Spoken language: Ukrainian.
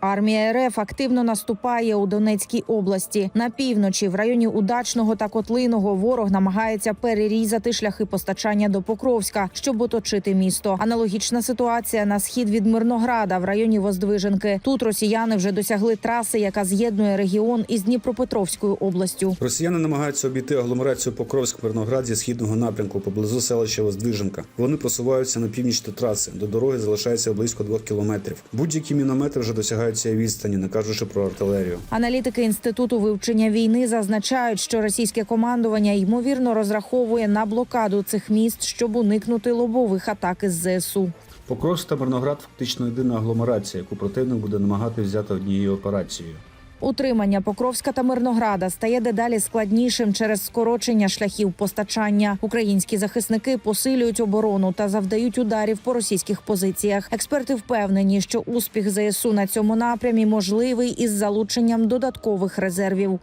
Армія РФ активно наступає у Донецькій області. На півночі, в районі Удачного та Котлиного, ворог намагається перерізати шляхи постачання до Покровська, щоб оточити місто. Аналогічна ситуація на схід від Мирнограда, в районі Воздвиженки. Тут росіяни вже досягли траси, яка з'єднує регіон із Дніпропетровською областю. Росіяни намагаються обійти агломерацію Покровськ Мирноград зі східного напрямку поблизу селища Воздвиженка. Вони просуваються на північ до траси. До дороги залишається близько двох кілометрів. Будь-які міномети вже досягають цієї відстані, не кажучи про артилерію. Аналітики інституту вивчення війни зазначають, що російське командування ймовірно розраховує на блокаду цих міст, щоб уникнути лобових атак із ЗСУ. Покровськ та Мирноград фактично єдина агломерація, яку противник буде намагати взяти однією операцією. Утримання Покровська та Мирнограда стає дедалі складнішим через скорочення шляхів постачання. Українські захисники посилюють оборону та завдають ударів по російських позиціях. Експерти впевнені, що успіх ЗСУ на цьому напрямі можливий із залученням додаткових резервів.